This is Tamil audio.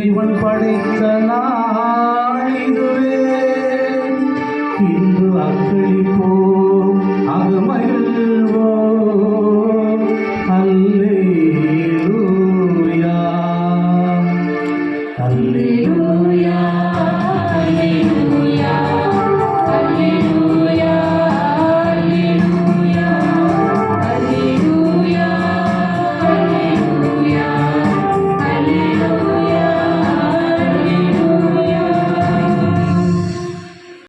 இறைவன் படைத்த நாளிதுவே இன்று அக்களிப்போம் அகமகிழ்வோம் அல்லேலூயா. அல்லேலூயா.